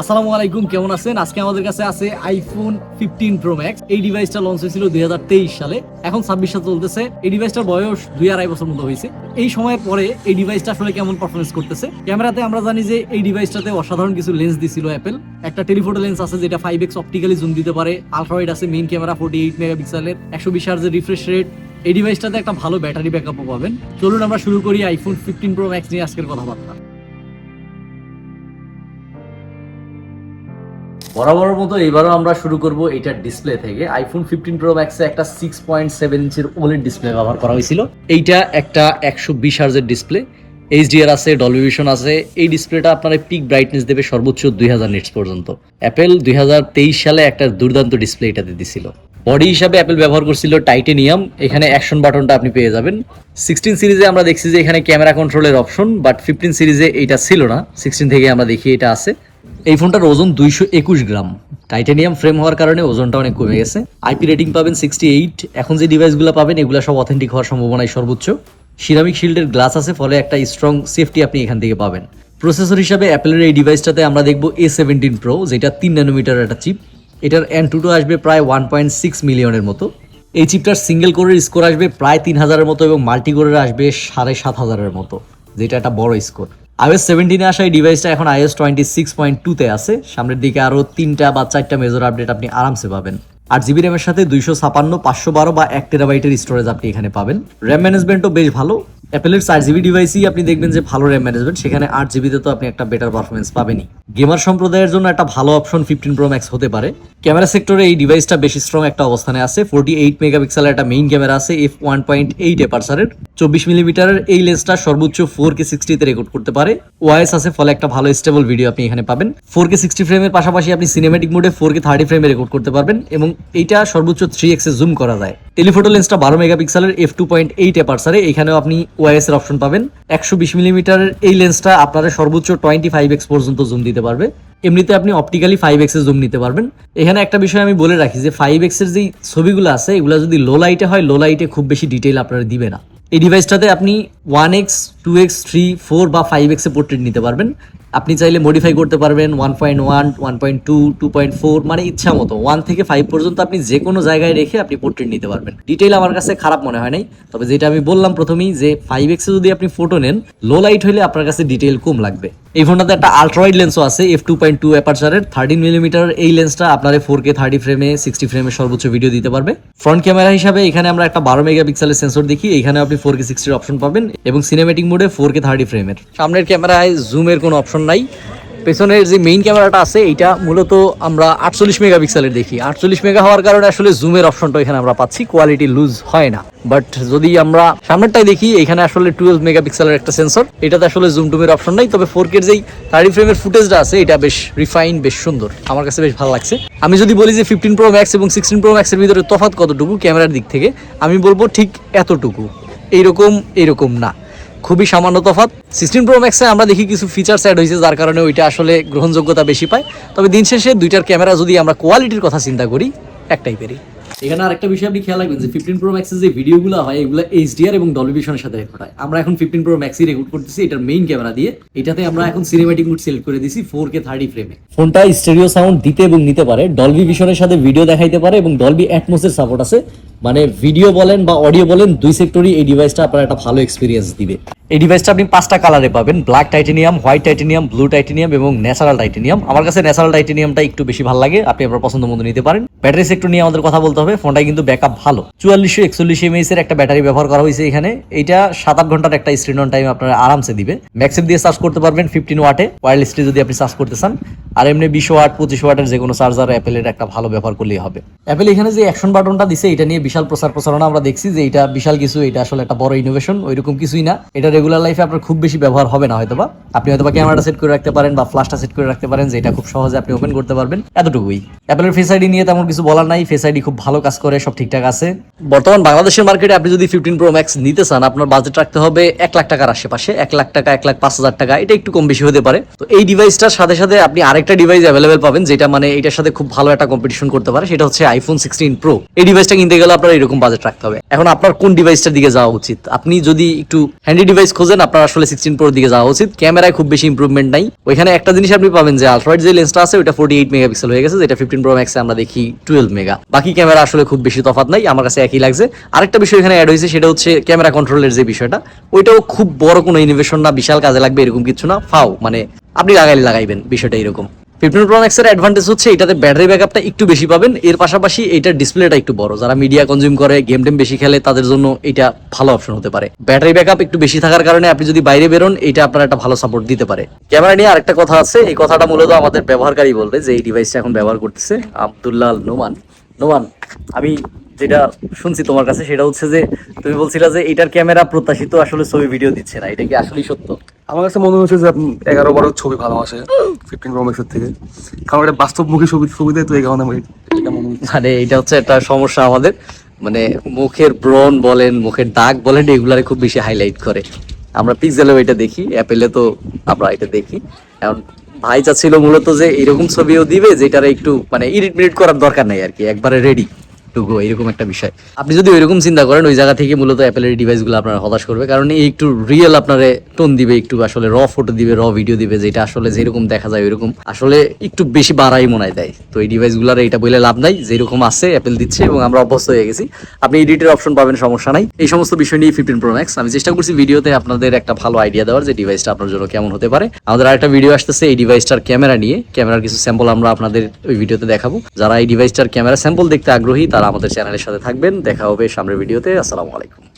আসসালামু আলাইকুম, কেমন আছেন? আজকে আমাদের কাছে আছে আইফোন ফিফটিন প্রো ম্যাক্স এই ডিভাইসটা লঞ্চ হয়েছিল দুই হাজার তেইশ সালে। এখন ছাব্বিশ সাল চলতেছে। এই ডিভাইসটার বয়স দুই আড়াই বছর মতো হয়েছে। এই সময়ের পরে এই ডিভাইসটা আসলে কেমন পারফরমেন্স করতেছে? ক্যামেরাতে আমরা জানি যে এই ডিভাইসটাতে অসাধারণ কিছু লেন্স দিছিল অ্যাপেল একটা টেলিফোটো লেন্স আছে যেটা ফাইভ এক্স অপটিক্যালি জুম দিতে পারে। আলট্রাওয়াইড আছে মেইন ক্যামেরা ফোর্টি এইট মেগাপিক্সেলের একশো বিশ হার্জের রিফ্রেশ রেট এই ডিভাইসটাতে একটা ভালো ব্যাটারি ব্যাকআপও পাবেন। চলুন আমরা শুরু করি আইফোন ফিফটিন প্রো ম্যাক্স নিয়ে আজকের কথাবার্তা। বরাবরের মতো এবারও আমরা শুরু করব এটার ডিসপ্লে থেকে। আইফোন ফিফটিন প্রো ম্যাক্সে একটা সিক্স পয়েন্ট সেভেন ইঞ্চের ওলেড ডিসপ্লে ব্যবহার করা হয়েছিল। এইটা একটা একশো বিশ হার্জের ডিসপ্লে এইচডিআর আছে ডলভিশন আছে। এই ডিসপ্লেটা আপনার পিক ব্রাইটনেস দেবে সর্বোচ্চ দুই হাজার নিটস পর্যন্ত। অ্যাপেল দুই হাজার তেইশ সালে একটা দুর্দান্ত ডিসপ্লে এটাতে দিছিল। বডি হিসাবে অ্যাপেল ব্যবহার করছিল টাইটেনিয়াম এখানে অ্যাকশন বাটনটা আপনি পেয়ে যাবেন। সিক্সটিন সিরিজে আমরা দেখছি যে এখানে ক্যামেরা কন্ট্রোলের অপশন বাট ফিফটিন সিরিজে এইটা ছিল না। সিক্সটিন থেকে আমরা দেখি এটা আছে। এই ফোনটার ওজন দুইশো একুশ গ্রাম। টাইটানিয়াম ফ্রেম হওয়ার কারণে ওজনটা অনেক কমে গেছে। আইপি রেটিং পাবেন সিক্সটি এইট। এখন যে ডিভাইসগুলো পাবেন, এগুলো সব অথেন্টিক হওয়ার সম্ভাবনাই সর্বোচ্চ। সিরামিক শিল্ডের গ্লাস আছে, ফলে একটা স্ট্রং সেফটি আপনি এখান থেকে পাবেন। প্রসেসর হিসাবে অ্যাপেলের এই ডিভাইসটাতে আমরা দেখব এ সেভেন্টিন প্রো যেটা তিন ন্যানোমিটার একটা চিপ এটার এন টু আসবে প্রায় ওয়ান পয়েন্ট সিক্স মিলিয়নের মতো। এই চিপটার সিঙ্গেল কোরের স্কোর আসবে প্রায় তিন হাজারের মতো এবং মাল্টি কোরের আসবে সাড়ে সাত হাজারের মতো, যেটা একটা বড় স্কোর আইএস সেভেন্টিনে আসা এই ডিভাইসটা এখন আইএস টোয়েন্টি সিক্স পয়েন্ট টুতে আছে। সামনের দিকে আরও তিনটা বা চারটা মেজর আপডেট আপনি আরামসে পাবেন। আট জিবি র্যামের সাথে দুইশো ছাপান্ন, পাঁচশো বারো বা এক টেরাবাইটের স্টোরেজ আপনি এখানে পাবেন। র্যাম ম্যানেজমেন্টও বেশ ভালো। অ্যাপেলের চার জিবি ডিভাইসই আপনি দেখবেন যে ভালো র্যাম ম্যানেজমেন্ট সেখানে আট জিবিতে তো আপনি একটা বেটার পারফরমেন্স পাবেনই। গেমার সম্প্রদায়ের জন্য একটা ভালো অপশন ফিফটিন প্রো ম্যাক্স হতে পারে। ক্যামেরা সেক্টরে এই ডিভাইসটা বেশি স্ট্রং একটা অবস্থানে আছে। ফোর্টি এইট মেগাপিক্সেলের একটা মেইন ক্যামেরা আছে এফ ওয়ান পয়েন্ট এইট এপারসারের চব্বিশ মিলিমিটারের এই লেন্সটা সর্বোচ্চ ফোর কে সিক্সটিতে রেকর্ড করতে পারে। ওয়াইএস আছে, ফলে একটা ভালো স্টেবল ভিডিও আপনি এখানে পাবেন। ফোর কে সিক্সটি ফ্রেমের পাশাপাশি আপনি সিনেমেটিক মোডে ফোর কে থার্টি ফ্রেমে রেকর্ড করতে পারবেন এবং এইটা সর্বোচ্চ থ্রি এক্সে জুম করা যায়। টেলিফোটো লেন্সটা বারো মেগাপিক্সেলের এফ টু পয়েন্ট এইট এপারসারে এখানেও আপনি ওয়াইএস এর অপশন পাবেন। একশো বিশ মিলিমিটারের এই লেন্সটা আপনারা সর্বোচ্চ টোয়েন্টি ফাইভ এক্স পর্যন্ত জুম দিতে পারবে। এমনিতে আপনি অপটিক্যালি ফাইভ এক্স জুম নিতে পারবেন। এখানে একটা বিষয় আমি বলে রাখি যে ফাইভ এক্সের যেই ছবিগুলো আছে, এগুলো যদি লো লাইটে হয় লো লাইটে খুব বেশি ডিটেইল আপনারা দিবে না। এই ডিভাইসটাতে আপনি one X two X three four বা ফাইভ এক্সে পোর্ট্রেট নিতে পারবেন। আপনি চাইলে মডিফাই করতে পারবেন one point one one point two two point four মানে ইচ্ছা মতো। ওয়ান থেকে ফাইভ পর্যন্ত আপনি যে কোনো জায়গায় রেখে আপনি পোর্ট্রেট নিতে পারবেন। ডিটেইল আমার কাছে খারাপ মনে হয় নাই, তবে যেটা আমি বললাম প্রথমেই যে ফাইভ এক্সে যদি আপনি ফটো নেন লো লাইট হলে আপনার কাছে ডিটেল কম লাগবে। এই ফোনটাতে একটা আলট্রাওয়াইড লেন্সও আছে এফ টু পয়েন্ট টু অ্যাপারচারের থার্টিন মিলিমিটার এই লেন্সটা আপনার ফোর কে থার্টি ফ্রেমে সিক্সটি ফ্রেমে সর্বোচ্চ ভিডিও দিতে পারবে। ফ্রন্ট ক্যামেরা হিসাবে এখানে আমরা একটা বারো মেগাপিক্সেলের সেন্সর দেখি এখানে আপনি ফোর কে সিক্সটির অপশন পাবেন এবং সিনেমেটিক মোডে ফোর কে থার্টি ফ্রেমের সামনের ক্যামেরায় জুমের কোনো অপশন নাই। পেছনের যে মেইন ক্যামেরাটা আছে এটা মূলত আমরা আটচল্লিশ মেগাপিক্সেলের দেখি। আটচল্লিশ মেগা হওয়ার কারণে আসলে জুমের অপশনটা এখানে আমরা পাচ্ছি কোয়ালিটি লুজ হয় না। বাট যদি আমরা সামনেরটাই দেখি এখানে আসলে টুয়েলভ মেগাপিক্সেলের একটা সেন্সর এটাতে আসলে জুম টুমের অপশন নাই। তবে ফোর কের যেই থার্টি ফ্রেমের ফুটেজটা আছে, এটা বেশ রিফাইন বেশ সুন্দর। আমার কাছে বেশ ভালো লাগছে। আমি যদি বলি যে ফিফটিন প্রো ম্যাক্স এবং সিক্সটিন প্রো ম্যাক্সের ভিতরে তফাৎ কতটুকু ক্যামেরার দিক থেকে, আমি বলব ঠিক এতটুকু। এইরকম এইরকম না। খুবই সামান্য তফাৎ। সিক্সটিন প্রো ম্যাক্সে আমরা দেখি কিছু ফিচার্স অ্যাড হয়েছে যার কারণে ওইটা আসলে গ্রহণযোগ্যতা বেশি পায়। তবে দিন শেষে দুইটার ক্যামেরা যদি আমরা কোয়ালিটির কথা চিন্তা করি একটাই পেরি। এখানে আরেকটা বিষয় আপনি খেয়াল রাখবেন যে ফিফটিন প্রো ম্যাক্সের যে ভিডিওগুলো হয় এগুলো এইচডিআর এবং ডলভিশনের সাথে রেকর্ড হয় আমরা এখন ফিফটিন প্রো ম্যাক্সই রেকর্ড করতেছি এটার মেইন ক্যামেরা দিয়ে। এটাতে আমরা এখন সিনেমেটিক মুড সিলেক্ট করে দিছি ফোর কে থার্টি ফ্রেমে ফোনটা স্টেরিও সাউন্ড দিতে এবং নিতে পারে ডলবি ভিশনের সাথে ভিডিও দেখাইতে পারে এবং ডলবি অ্যাটমোসের সাপোর্ট আছে। মানে ভিডিও বলেন বা অডিও বলেন, দুই সেক্টরই এই ডিভাইসটা আপনার একটা ভালো এক্সপিরিয়েন্স দিবে। এই ডিভাইসটা আপনি পাঁচটা কালারে পাবেন black titanium white titanium blue titanium এবং ন্যাচারাল টাইটেনিয়াম আমার কাছে ন্যাচারাল টাইটেনিয়ামটা একটু বেশি ভালো লাগে, আপনি আপনার পছন্দ মতো নিতে পারেন। ব্যাটারি সেক্টর নিয়ে আমাদের কথা বলতে হবে ফোনটা কিন্তু ব্যাকআপ ভালো। চুয়াল্লিশশো, একচল্লিশ এমএস এর একটা ব্যাটারি ব্যবহার করা হয়েছে এখানে। এটা সাত আট ঘণ্টার একটা স্ক্রিন অন টাইম আপনারা আরামসে দিবে। ম্যাক্সিম দিয়ে চার্জ করতে পারবেন ফিফটিন ওয়াটে ওয়্যারলেসলি যদি আপনি চার্জ করতে চান। আর এমনি বিশ ওয়াট পঁচিশ ওয়াটের যে কোনো চার্জার অ্যাপেলের একটা ভালো ব্যবহার করলেই হবে। অ্যাপেল এখানে যে অ্যাকশন বাটনটা দিছে, এটা নিয়ে বিশাল প্রচার প্রচারণা আমরা দেখছি যে এটা বিশাল কিছু, এটা আসলে একটা বড় ইনোভেশন ওইরকম কিছুই না। এটা রেগুলার লাইফে আপনার খুব বেশি ব্যবহার হবে না হয়তোবা। আপনি হয়তোবা ক্যামেরাটা সেট করে রাখতে পারেন বা ফ্লাশটা সেট করে রাখতে পারেন যে এটা খুব সহজে আপনি ওপেন করতে পারবেন। এতটুকুই। অ্যাপেলের ফেস আইডি নিয়ে তেমন কিছু বলার নাই ফেস আইডি খুব ভালো কাজ করে, সব ঠিকঠাক আছে। বর্তমান বাংলাদেশের মার্কেটে আপনি যদি ফিফটিন প্রো ম্যাক্স নিতে চান, আপনার বাজেট রাখতে হবে এক লাখ টাকার আশেপাশে। এক লাখ টাকা, এক লাখ পাঁচ হাজার টাকা, এটা একটু কম বেশি হতে পারে। তো এই ডিভাইসটার সাথে সাথে আপনি আরেকটা ডিভাইস অ্যাভেলেবেল পাবেন, যেটা মানে এটার সাথে খুব ভালো একটা কম্পিটিশন করতে পারে, সেটা হচ্ছে আইফোন সিক্সটিন প্রো এই ডিভাইসটা কিনতে গেলে আপনার এরকম বাজেট রাখতে হবে। এখন আপনার কোন ডিভাইসটার দিকে যাওয়া উচিত? আপনি যদি একটু হ্যান্ডি ডিভাইস খোঁজেন, আপনার আসলে সিক্সটিন প্রোর দিকে যাওয়া উচিত। ক্যামেরায় খুব বেশি ইমপ্রুভমেন্ট নাই। ওইখানে একটা জিনিস আপনি পাবেন যে আলট্রাইড যে লেন্সটা আছে ওটা ফোর্টি এইট মেগাপিক্সেল হয়ে গেছে, যেটা ফিফটিন প্রো ম্যাক্সে আমরা দেখি টুয়েলভ মেগা বাকি ক্যামেরা আসলে খুব বেশি তফাৎ নাই, আমার কাছে একই লাগছে। আরেকটা বিষয় এখানে অ্যাড হয়েছে, সেটা হচ্ছে ক্যামেরা কন্ট্রোলের যে বিষয়টা, ওইটাও খুব বড় কোনো ইনোভেশন না, বিশাল কাজে লাগবে এরকম কিছু না। ফাও মানে আপনি লাগাইলে লাগাইবেন, বিষয়টা এরকম। ফিফটিন প্রো ম্যাক্সের অ্যাডভান্টেজ হচ্ছে এটাতে ব্যাটারি ব্যাকআপটা একটু বেশি পাবেন। এর পাশাপাশি এটার ডিসপ্লেটা একটু বড়। যারা মিডিয়া কনজিউম করে গেম টেম বেশি খেলে, তাদের জন্য এটা ভালো অপশন হতে পারে। ব্যাটারি ব্যাকআপ একটু বেশি থাকার কারণে আপনি যদি বাইরে বেরোন, এটা আপনার একটা ভালো সাপোর্ট দিতে পারে। ক্যামেরা নিয়ে আরেকটা কথা আছে। এই কথাটা মূলত আমাদের ব্যবহারকারী বলবে যে, এই ডিভাইসটা এখন ব্যবহার করতেছে আবদুল্লাহ নোমান। নোমান, আমি যেটা শুনছি তোমার কাছে, সেটা হচ্ছে যে, তুমি বলছিলা যে, এটার ক্যামেরা প্রত্যাশিত আসলে ছবি ভিডিও দিচ্ছে না। এটা কি আসলেই সত্য? আমার কাছে মনে হচ্ছে যে এগারো বারো ছবি ভালো আসে ফিফটিন প্রো থেকে। কারণ এটা বাস্তবমুখী ছবি ছবি দেয় তো এই কারণে মনে এটা হচ্ছে একটা সমস্যা আমাদের। মানে মুখের ব্রণ বলেন, মুখের দাগ বলেন, এগুলারে খুব বেশি হাইলাইট করে। আমরা পিক্সেলেও এটা দেখি অ্যাপেলে তো আমরা এটা দেখি। এখন ভাই চাচ্ছিল মূলত যে এরকম ছবিও দিবে, যেটার একটু মানে ইডিট মিডিট করার দরকার নাই আর কি, একবারে রেডি টু গো এরকম একটা বিষয়। আপনি যদি ওইরকম চিন্তা করেন, ওই জায়গা থেকে মূলত অ্যাপেলের ডিভাইসগুলো আপনার হতাশ করবে, কারণ এই একটু রিয়েল আপনারে টোন দিবে, একটু আসলে র ফটো দিবে র ভিডিও দিবে, যেটা আসলে যেরকম দেখা যায় ওইরকম। আসলে একটু বেশি বাড়াই মনে দেয় তো এই ডিভাইসগুলোর এটা বলে লাভ নাই, যেরকম আছে অ্যাপেল দিচ্ছে এবং আমরা অভ্যস্ত হয়ে গেছি। আপনি এডিটের অপশন পাবেন, সমস্যা নাই। এই সমস্ত বিষয় নিয়ে ফিফটিন প্রো ম্যাক্স আমি চেষ্টা করছি ভিডিওতে আপনাদের একটা ভালো আইডিয়া দেওয়ার যে ডিভাইসটা আপনার জন্য কেমন হতে পারে। আমাদের আরেকটা ভিডিও আসতেছে, এই ডিভাইসটার ক্যামেরা নিয়ে। ক্যামেরার কিছু স্যাম্পল আমরা আপনাদের ওই ভিডিওতে দেখাবো। যারা এই ডিভাইসটার ক্যামেরা স্যাম্পল দেখতে আগ্রহী আমাদের চ্যানেলের সাথে থাকবেন। দেখা হবে সামনের ভিডিওতে। আসসালামু আলাইকুম।